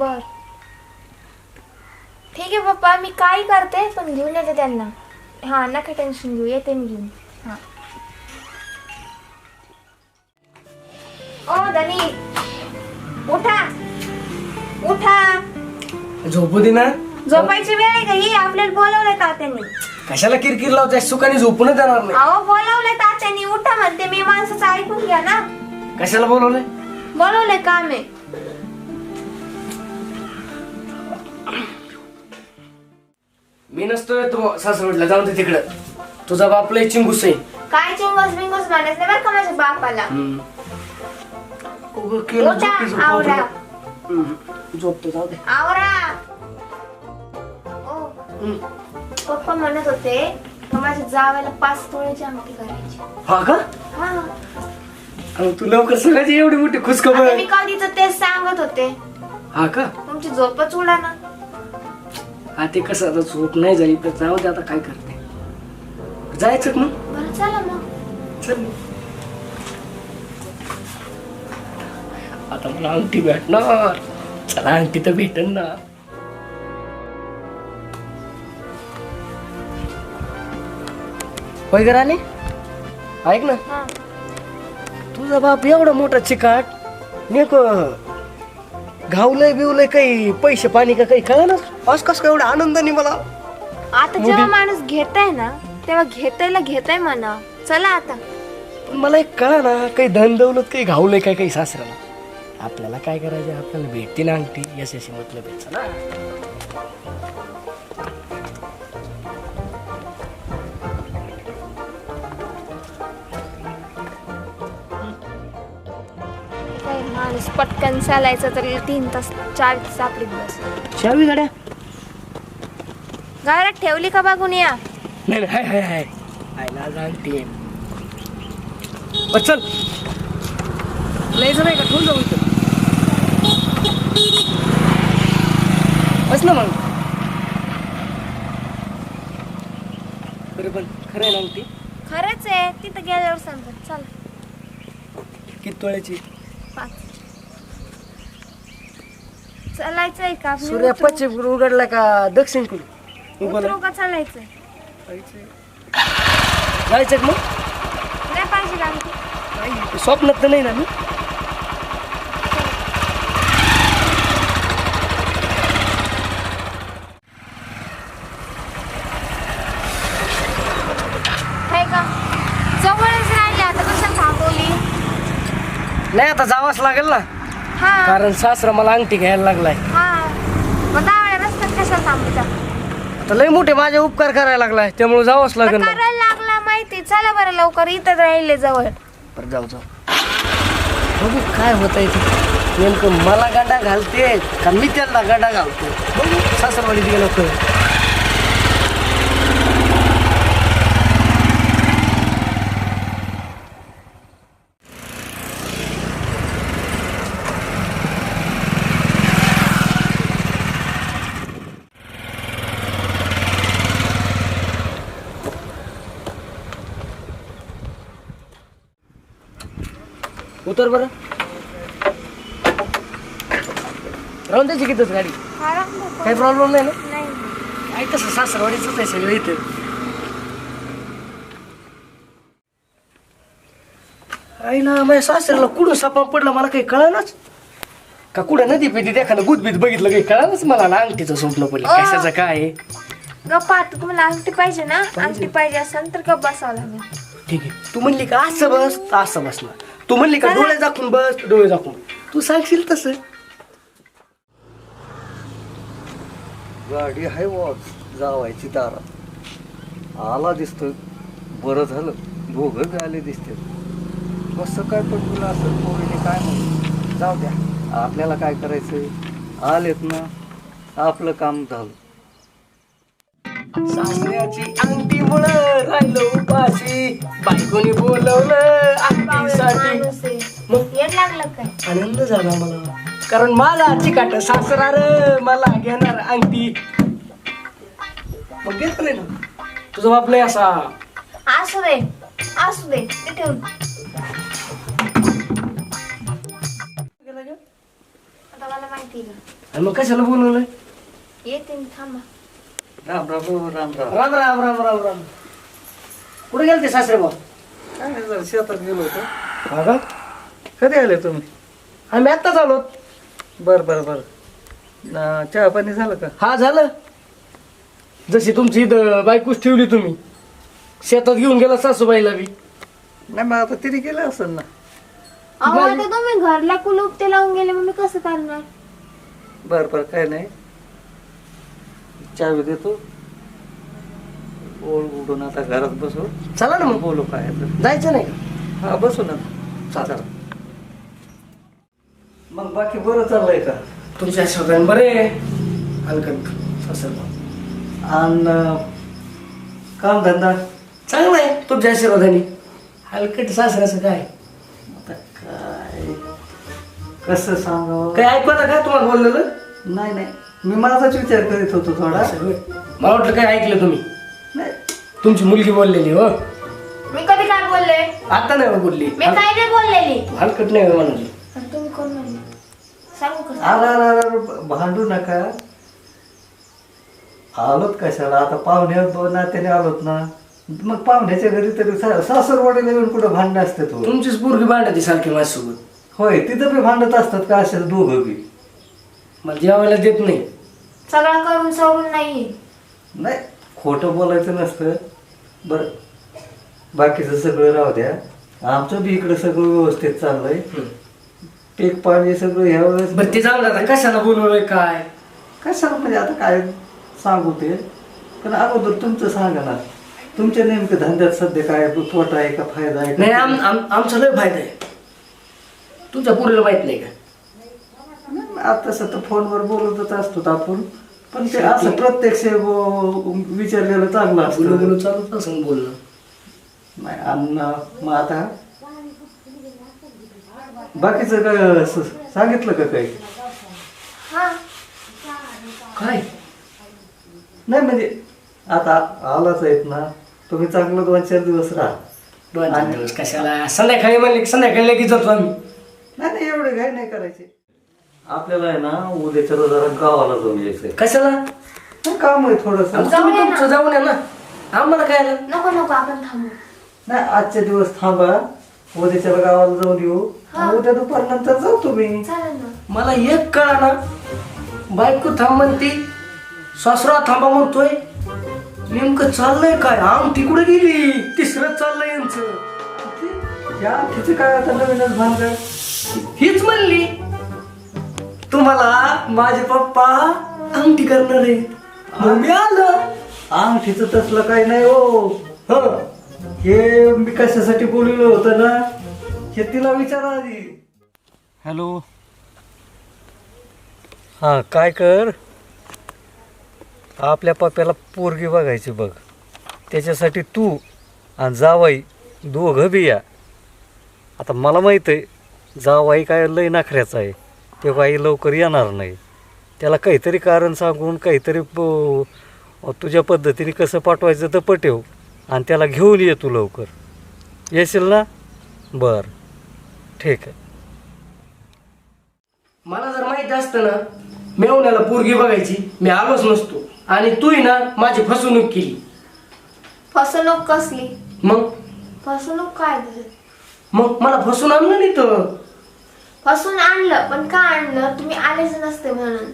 बर. ठीक आहे पप्पा मी काही करते पण घेऊन येते त्यांना. हा नका टेन्शन घेऊ येते मी घेऊन. हा. ओ धनी. उठा. उठा. झोपू दे ना. झोपायची वेळ आहे का? ही आपल्याला बोलवलंय तात्याने. कशाला किरकिर लावताय सुखाने झोपूनच देणार नाही. अहो बोलवलंय तात्याने. उठा म्हणते मी माणसाचं ऐकून घ्या ना. कशाला बोलवलंय? बोलवलंय काम आहे. मी नसतोय तो सासवडला जाऊन दे तिकडं. तुझा बाप लय चिंगूस आहे. काय चिंगस बिंगस म्हणायचं नाही बरं का माझ्या बापाला? उगं केलं उठा, झोपी झोपी आवरा. हम्म. झोपतो जाऊ दे. आवरा. ओ हम्म. पप्पा म्हणत होते का माझ्या जावायला पाच तोळ्याची आमटी करायची. हा का? हा. अहो, तू लवकर सगळ्याची एवढी मोठी आता खुशखबर मी कधीच तेच सांगत होते. हा का? तुमची झोपच उडा ना हा ते कसं आता झोप नाही झाली तर जाऊ दे आता काय करते. जायचं मग? बरं चला मग. चल आता मला अंगठी भेटणार. चला अंगठी तर भेटन ना. होय राणे? ऐक ना. हा. तुझा बाप एवढा मोठा चिकाट. नेक. घावलंय बिवलंय काही? पैसे पाणी का काही कळा ना आज कस काय? एवढा आनंदाने मला. आता जेव्हा माणूस घेताय ना तेव्हा घेतायला घेताय म्हणा. चला आता. पण मला एक कळा ना काही धन दौलत काही घावलंय काय काही सासऱ्याला? आपल्याला काय करायचं? आपल्याला भेटते ना अंगठी यशाशी मतलब आहे. ना माणूस पटकन चालायचं तरी तीन तास चार तास आपली बस. शावी गाड्या. घरात ठेवली का बघून या? नाही हाय हाय हाय. आहे बस चल. लयचं नाही का? ठेवून जाऊ इथं. बस ना मग. बरं पण खरं आहे ना अंगठी खरंच आहे. तिथं गेल्यावर सांगतात. चल. किती तोळ्याची? पाच. चालायचंय का? मी सूर्य उतरू- पश्चिम उघडला का? दक्षिणकडून उगवला उतरू का चालायचंय? जायचं का मग? नाही पाहिजे का आणखी? स्वप्नात तर नाही ना मी. का? जवळच राहिले आता कसं थांबवली? नाही आता जावंच लागेल ना. हा. कारण सासरा मला अंगठी घ्यायला लागलाय. हा. मग दहा रस्त्यात कशाला थांबता? तर लय मोठे माझे उपकार करायला लागलाय त्यामुळे जावंच लागेल ना. करायला लागला माहिती. चला बरं लवकर इथं राहिले जवळ. बरं जाऊ जाऊ. बघू काय होत आहे ते. नेमकं मला गाडा घालते का मी त्यांना गाडा घालतो? बघू सासरवाडीत गेलो तर. उतर बरं. राहून द्यायची की तसं गाडी काही प्रॉब्लेम नाही ना? नाही. तसं सासरवाडीच आहे सगळं इथं. आई ना माझ्या सासऱ्याला कुठं सापा पडला मला काही कळानाच का कुठं नदी पिती एखादं गुदबीत बघितलं काही कळालंच मला? ना अंगठीचं स्वप्न पडलं. अं. कशाचं काय आहे. गप्पा आता तुम्हाला अंगठी पाहिजे ना? अंगठी पाहिजे असेल तर गप्प बसावं लागेल. ठीक आहे. तू म्हणली का असं बस तर असं बसणार. तू म्हणली का डोळे दाखवून बस डोळे दाखवून तू सांगशील तसं. गाडी आहे वॉच जावायची दारात. आला दिसतोय. बरं झालं. दोघं बी आले दिसते कसं काय पण तुला असं पोरीने काय म्हणून. जाऊ द्या. आपल्याला काय करायचं आलेत ना आपलं काम झालं. सासऱ्याची अंगठी मुळे राहिलो उपाशी. बायकोनी बोलवलं. लागलं काय? आनंद झाला मला. कारण माझा चिकाट सासरा रे मला घेणार अंगठी. मग घेत नाही ना? तुझा बाप लय असा. असू दे असू दे ते ठेवून. आता मला माहिती आहे का आणि मग कशाला बोलवलंय? येते मी थांबा राम राम हो, राम राम. राम राम राम राम राम. कुठे गेलते सासरे भाऊ काय नाही जरा शेतात गेलो होतो. हा का? कधी आले तुम्ही? आम्ही आत्ताच आलो. बर बर बर. ना, चहा पाणी झालं का? हा झालं. जशी तुमची इथं बायकोच ठेवली तुम्ही शेतात घेऊन गेला सासूबाईला बी. नाही मग आता तिने केलं असेल ना. अहो आता तुम्ही घरला कुलूप ते लावून गेले मग मी कसं करणार? बर बर काय नाही. चावी देतो. ओळ उडून आता घरात बसू. चला ना मग. बोलू काय तर जायचं नाही हा बसू ना. चालेल. मग बाकी बरं चाललंय का? तुमच्या शब्दाने बरे हलकट सासरे आणि काम धंदा? चांगलं आहे तुमच्या आशीर्वादाने हलकट सासऱ्याचं काय? आता काय? कसं सांगावं? काय ऐकू ना काय तुम्हाला बोललेलं? नाही नाही. मी माझाच विचार करीत होतो थोडा. मला वाटलं काय ऐकलं तुम्ही. नाही. तुमची मुलगी बोललेली हो. मी कधी काय बोलले? आता नाही हो बोलली. मी काय नाही बोललेली. हलकट नाही म्हणाली आणि तुम्ही कोण म्हणले सांगू अरे अरे अरे अरे, भांडू नका. आलोत कशाला? आता पाहुणे दोन नात्याने आलोत ना. मग पाहुण्याच्या घरी तरी सासरवाडीला येऊन कुठं भांडणं असते तो तुमचीच पोरगी भांडती सारखी माझ्यासोबत. होय तिथं बी भांडत असतात का असेल दोघं बी? मला जेवायला देत नाही. सगळं करून सोडून नाही. नाही खोटं बोलायचं नसतं. बरं बाकीचं सगळं राहू द्या. आमचं बी इकडं सगळं व्यवस्थित चाललंय. पीक पाणी सगळं ह्या वेळेस बरं ते जाऊन आता कशाला बोलवलंय काय? काय सांग म्हणजे आता काय सांगू ते? पण अगोदर तुमचं सांगा ना. तुमच्या नेमकं धंद्यात सध्या काय तोटा आहे का फायदा आहे नाही का आम आम- आमचा लय फायदा आहे. तुमच्या पोरीला माहीत नाही का? नाही, आता सध्या फोनवर बोलतच असतो आपण. पण ते असं प्रत्यक्ष ब- विचारलेलं चांगलं बोलू असतं. बोलू चालूच असं बोलणं. नाही अन्न मग आता बाकीचं काय स- सांगितलं का काही? हा. काय? नाही म्हणजे आता आलाच आहेत ना तुम्ही चांगलं दोन चार दिवस राहा. दोन चार दिवस कशाला? संध्याकाळी म्हणले की संध्याकाळी लगेच जातो आम्ही. नाही नाही एवढे काही नाही करायचे. आपल्याला आहे ना उद्याच्या रोज जरा गावाला जाऊन यायचंय. कशाला? काम आहे थोडस. आता तुम्ही तुमचं जाऊन या ना. आम्हाला काय आलं? नको नको आपण थांबू. नाही आजच्या दिवस थांबा. उद्याच्या गावाला जाऊन येऊ. उद्या दुपार नंतर जाऊ तुम्ही. चालेल ना. मला एक कळा ना. बायको थांब म्हणते सासरा थांबा म्हणतोय. नेमकं चाललंय काय? आम तिकडे गेली. तिसरं चाललंय यांचं. या तिथे काय आता नवीनच भांग हीच म्हणली तुम्हाला माझे पप्पा अंगठी करणार. आहे मग मी आलो. अंगठीचं तसलं काही नाही हो. हं. हे मी कशासाठी बोललेलं होतं ना हे तिला विचारा आधी. हॅलो. हा काय कर? आपल्या पप्प्याला पोरगी बघायची बघ. त्याच्यासाठी तू आणि जावाई दोघं बी या. आता मला माहीत आहे जावाई काय लय नाखऱ्याचा आहे. ते बाई लवकर येणार नाही. त्याला काहीतरी कारण सांगून काहीतरी तुझ्या पद्धतीने कसं पाठवायचं तर पटेव. आणि त्याला घेऊन ये तू लवकर. येशील ना? बर. ठीक आहे. मला जर माहिती असतं ना मेवण्याला पोरगी बघायची मी आलोच नसतो. आणि तू ना माझी फसवणूक केली. फसवणूक कसली? मग? फसवणूक काय मग मला फसवून आणलं नाही तर? फसून आणलं पण का आणलं? तुम्ही आलेच नसते म्हणून.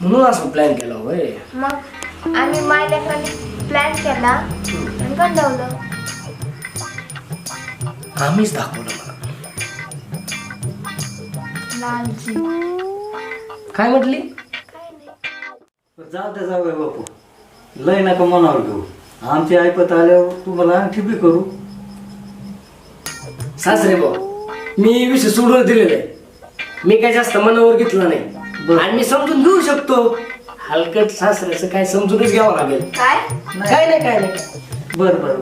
म्हणून असं प्लॅन केला होय. मग? आम्ही माय लेकरांनी प्लॅन केला आम्हीच दाखवलं लालची काय म्हटली? काय नाही. जाऊ द्या जाऊ बापू. लय नका मनावर घेऊ. आमची ऐपत आल्यावर तुम्हाला अंगठी बी करू. सासरे भाऊ मी विषय सोडून दिलेला. आहे मी काय जास्त मनावर घेतलं नाही. आणि मी समजून घेऊ शकतो. हलकट सासऱ्याचं काय समजूनच घ्यावं लागेल. काय? काय नाही काय नाही. बर बर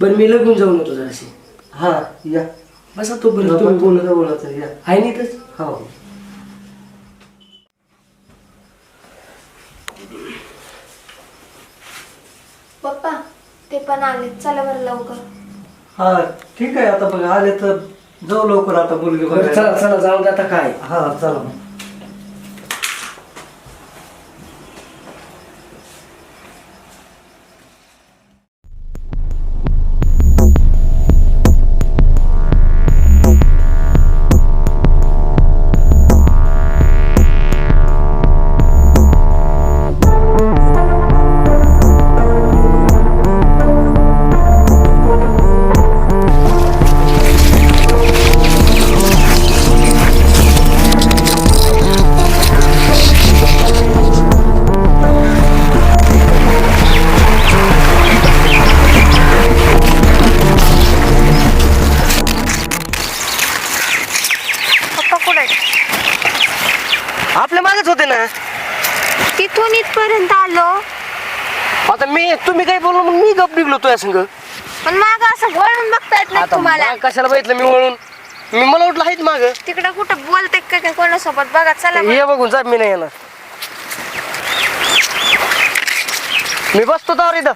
बरं. मी लगून जाऊन येतो जराशी. हा या. बसा तोपर्यंत तुम्ही. कोण बोलत जवळच आहे, या. आहे नाही तर हो. पप्पा ते पण आले चला बरं लवकर. हा ठीक आहे. आता बघ आले तर जाऊ लवकर आता मुलगी बरं बघायला. चला चला जाऊन दे आता काय. हा चला मग. कुठे आपल्या मागच होते ना? तिथून इथपर्यंत आलो. आता मी तुम्ही काही बोललो मग मी गप निघलो तुझ्या संग. पण माग असं वळून बघता येत नाही तुम्हाला. कशाला बघितलं मी वळून? मी मला वाटलं आहेत माग. तिकडे कुठं बोलते काय काय कोणासोबत? बघा चला हे बघून जा मी नाही येणार. मी बसतो तर इथं.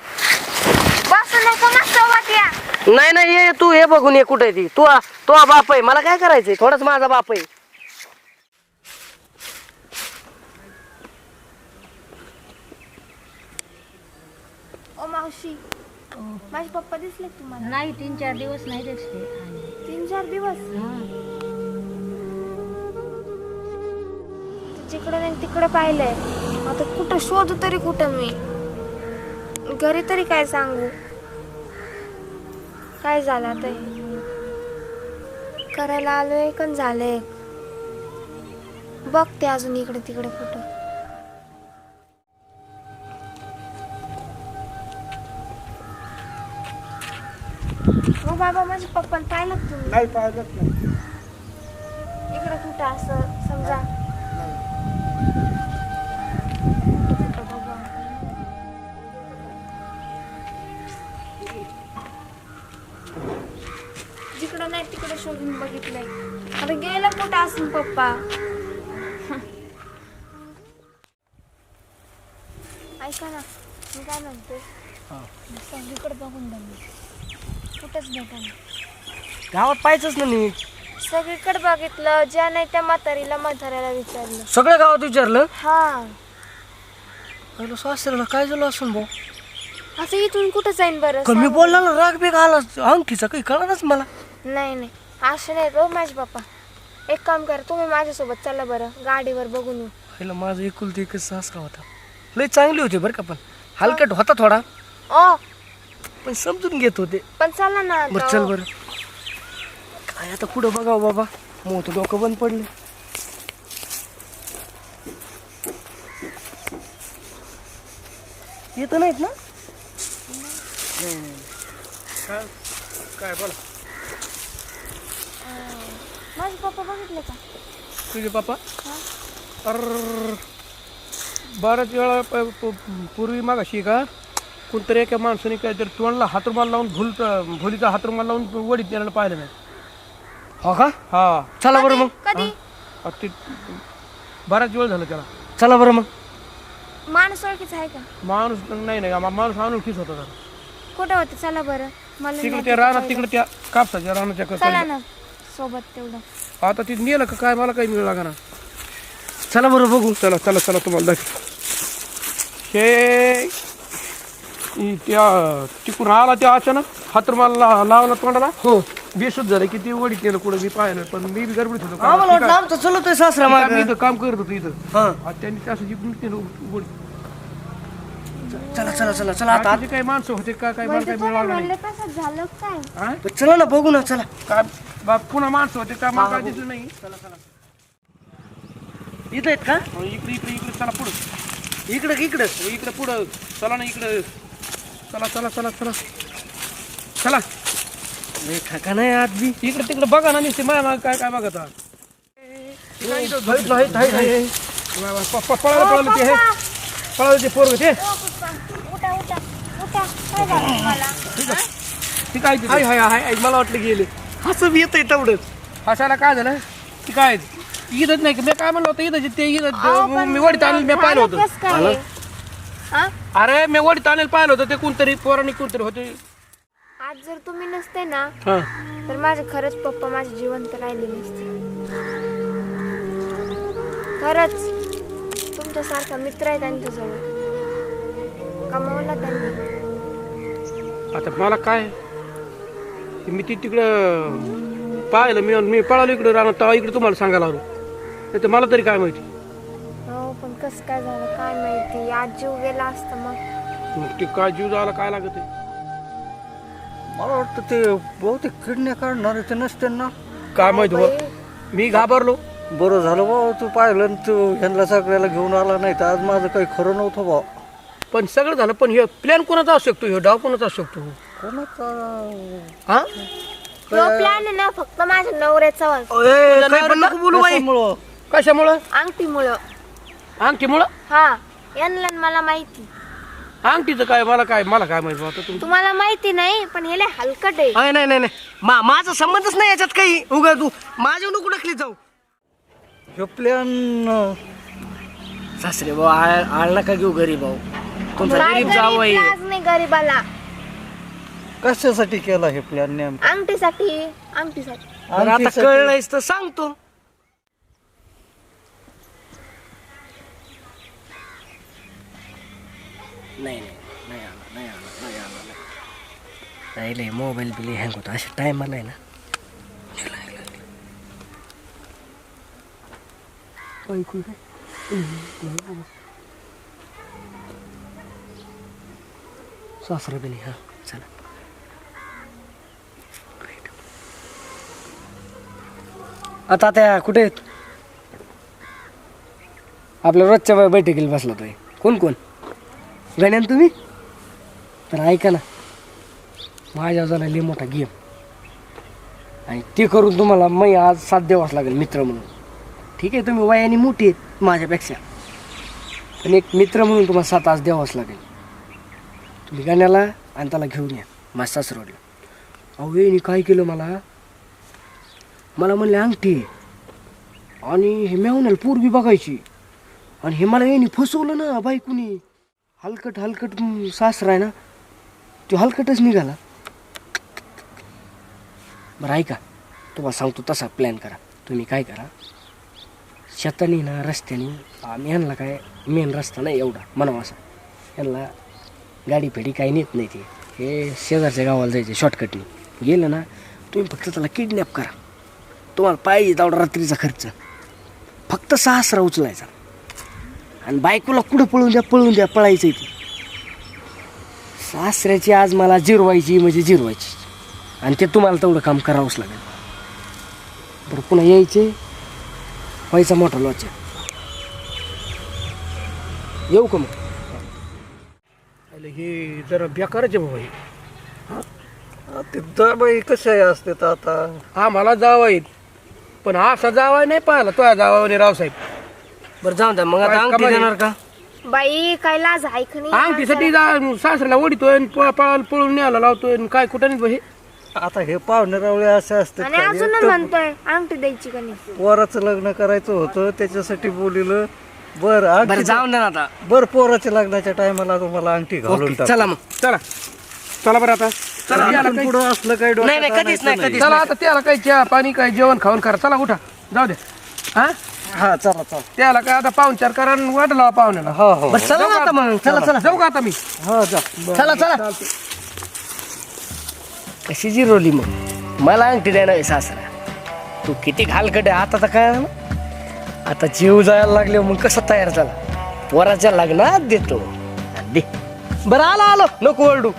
बसू नको सोबत या. नाही नाही ये, तू हे बघून ये कुठे ती. तू तो बाप आहे. मला काय करायचंय? थोडाच माझा बाप आहे. मावशी. माझे पप्पा दिसले का तुम्हाला? नाही तीन चार दिवस नाही दिसले. तीन चार दिवस? हा. जिकडे नाही तिकडे पाहिलंय. आता कुठं शोधू तरी कुठं मी? घरी तरी काय सांगू? काय झालं आता? हे? करायला आलोय पण झालंय? बघते अजून इकडे तिकडे कुठं. बाबा माझ्या पप्पाला पाहिलं का तुम्ही? नाही पाहिलंच नाही. इकडे कुठं असं समजा. कुठं बघा. जिकडं नाही तिकडे शोधून बघितलंय. आता गेला कुठं असून पप्पा? ऐका ना मी काय म्हणते? सगळीकडे बघून बघ कुठंच भेटा गावात पाहायचंच ना नीट सगळीकडे बघितलं ज्या नाही त्या म्हातारीला म्हाताऱ्याला विचारलं. सगळ्या गावात विचारलं? हा. सासऱ्याला काय झालं असून भाऊ? असं इथून कुठं जाईन बरं कमी सांग? बोलला ना राग बेग आला. अंकीचा काही कळणारच मला. नाही नाही. असं नाही हो माझे पप्पा एक काम करा तुम्ही माझ्यासोबत चला बरं. गाडीवर बघून येऊ. पहिला माझा एकुलती एकच सासरा होता. लय चांगली होती बरं का पण. हलकट होता थोडा. ओ पण समजून घेत होते. पण चला ना बरं आता, चल. बरं. काय आता पुढं बघावं बाबा? मोठ डोकं बंद पडले. येत नाहीत ना? काय? बोला? माझे पप्पा बघितले का? तुझे बापा अर बऱ्याच वेळा प- प- पूर्वी मागाशी का कोणतरी एका माणसाने काहीतरी तोंडला हातरुमाल लावून भूल भोलीचा हातरुमाल लावून वडीत देण्याला पाहिलं नाही हो का? हा. चला बरं मग. कधी? आता ते बराच वेळ झाला त्याला. चला बरं मग. माणूस ओळखीचा आहे का? माणूस नाही नाही. माणूस अनोळखीच होता जरा कुठं होते? चला बरं. मला तिकडे नाही त्या रानात तिकडे त्या कापसाच्या रानाच्या क- चला ना सोबत तेवढं. आता तिथे नेलं का काय? मला काही मिळू लागा ना चला बरं बघू. चला चला चला तुम्हाला दाखव हे इ- त्या तिकडून आला त्या अचानक हातरुमाल ला- लावला तोंडाला. हो. बेशुद्ध झालं की ते वडीत नेलं कुठं मी पाहिलं पण मी बी गडबडीत होतो. आम्हाला वाटलं आमचं चलतोय सासरा काय- माग. मी इथं काम करत होतो इथं. हा. आता त्यांनी त्याचं जिकडून नेलं वडीत. चला चला चला चला आता बाकीचे काही माणसं होते का काही मला काही तुम्ही मिळालं नाही. म्हणले कसं झालं काय? हा? बरं, चला ना बघू ना चला. काय बा पुन्हा माणसं होते का मला काय दिसलं नाही. चला चला. इथं आहेत का? हो, इकडे इकडे इकडे चला पुढं. इकडं इकडं? हो, इकडे पुढं. चला ना इकडे. चला चला चला चला. चला. ठका नाही आज बी इकडे तिकडे बघा ना नुसते माया मागे काय काय बघत पळालं पळालं ते हे पळालं ते पोरग ते ओ पप्पा उठा उठा उठा काय झालं तुम्हाला ती. काय ते? हाय हाय हाय मला वाटलं गेले. असं बी येतंय तेवढंच हसायला काय झालं? ती काय? ईदच नाही का? मी काय म्हणलं होतं ईदच ते पण मी वडीत आणलं मी पाहिलं होतं. कसं काय हा? अरे मी वडीत आणलं पाहिलं होतं ते कोणतरी पोरांनी कोणतरी होते. आज जर तुम्ही नसते ना हा. तर माझे खरंच पप्पा माझे जिवंत राहिले नसते. खरंच तुमच्यासारखा मित्र आहे त्यांच्याजवळ. कमावला त्यांनी. आता मला काय? मी ती तिकडं पाहिलं मी मी पळालो इकडं राहणार तेव्हा इकडे तुम्हाला सांगायला आलो. नाही तर मला तरी काय माहिती? कसं काय झालं काय माहिती? आज जीव गेला असता मग. मग ते काय जीव जायला काय लागत आहे? मला वाटतं ते बहुतेक किडण्या काढणार ते नसते ना. काय माहिती मी घाबरलो. बरं झालं बा तू पाहिलं आणि तू ह्यांना सगळ्याला घेऊन आला नाही तर आज माझं काही खरं नव्हतं बा पण सगळं झालं पण हे प्लॅन कोणाचा असू शकतो? हे डाव कोणाचा असू शकतो? कोणाचा? हा? तो प्लॅन आहे ना फक्त माझ्या नवऱ्याचा वाज ए, काही पण नको बोलू बाई? कशामुळं? अंगठीमुळं. अंगठीमुळं हा यांना न मला माहिती. अंगठीचं काय मला काय मला काय माहिती आता तुम्ही तुम्हाला माहिती नाही पण हे लय हलकट आहे. नाही नाही नाही नाही. मा माझा संबंधच नाही याच्यात काही. उगा तू माझ्या नको जाऊ. ह्यो प्लॅन सासरे भाऊ आळ आळ नका घेऊ गरीब भाऊ. तुमचा काय गरीब गरीब जाऊ आहे. लाज नाही गरीबाला. कशासाठी केला हे प्लॅन नेमका? अंगठीसाठी. अंगठीसाठी. बरं, आता कळलंयस तर सांगतो. नाही नाही नाही आला नाही आला नाही आला नाही. नाही लय मोबाईल बिल हँग होता अशा टायमाला आहे ना ऐकू काय सासरा बिनी हा चला आता त्या कुठे आहेत आपल्या रोजच्या बैठकीला बसला तो कोण कोण गण्यान तुम्ही? तर ऐका ना माझ्या झाला लय मोठा गेम. आणि ते करून तुम्हाला मी आज साथ द्यावाच लागेल मित्र म्हणून. ठीक आहे तुम्ही वयाने मोठी आहेत माझ्यापेक्षा. पण एक मित्र म्हणून तुम्हाला सात आज द्यावाच लागेल. तुम्ही गाण्याला आणि त्याला घेऊन या माझ्या सासरवडला अहो येणी काय केलं मला? मला म्हणले अंगठी आणि हे मेवण्याला पूर्वी बघायची. आणि हे मला येणी फसवलं ना बायकुनी. हलकट हलकट सासरा आहे ना तो हलकटच निघाला. बरं ऐका. तुम्हाला सांगतो तसा प्लॅन करा. तुम्ही काय करा शेतानी ना रस्त्याने आम्ही यांना काय मेन रस्ता नाही एवढा मनवासा यांना गाडी फेडी काही नेत नाही ते. हे शेजारच्या गावाला जायचे शॉर्टकटने गेलं ना तुम्ही फक्त त्याला किडनॅप करा. तुम्हाला पाहिजे तेवढा रात्रीचा खर्च. फक्त सहस्रा उचलायचा. आणि बायकोला कुठं पळून द्या पळून द्या पळायचं इथे सासऱ्याची आज मला जिरवायची म्हणजे जिरवायची. आणि ते तुम्हाला तेवढं काम करावंच लागेल. बरं पुन्हा यायचे. व्हायचा मोठा लॉचा. येऊ का मग? हे जरा बेकारचे बाबा भाऊ ते दरबाई कसे असते आता? आम्हाला जावं आहेत. पण असा जावा नाही पाहिला तो जावा रावसाहेब. बरं जाऊ द्या. मग आता काय अंगठी? देणार का? बाई काय लाज ऐक नाही? अंगठीसाठी जा सासऱ्याला ओढितोय आणि पळून न्यायला लावतोय आणि काय कुठं नाही हे? आता हे पाहुणे रावळे असे असते आणि अजून म्हणतोय अंगठी द्यायची का नाही? पोराचं लग्न करायचं होतं त्याच्यासाठी बोलिलं. बर बरं जाऊन द्या ना आता. बर पोराच्या लग्नाच्या टायमाला तुम्हाला अंगठी घालून ओके, टाक चला मग. चला. चला बरं आता. चला त्याला काही- पुढं असलं काही नाही नाही डोक्यात कधीच नाही कधीच चला आता त्याला काही चहा पाणी काय जेवण खाऊन करा. चला उठा. जाऊ दे. हा? हा चला चला. त्याला काय आता पाहुणचार करा आणि वाट लावा पाहुण्याला. हो हो. बरं चला ना आता मग. चला चला. जाऊ का आता मी? हा जा. चला चला. कशी जिरवली मग? मला अंगठी द्यायला हवी सासरा. तू किती घालकट आहे आता तर काय ना? आता जीव जायला लागले मग कसं तयार झाला? पोराच्या लग्नात देतो. दे. बरं आलो आलो. नको ओरडू.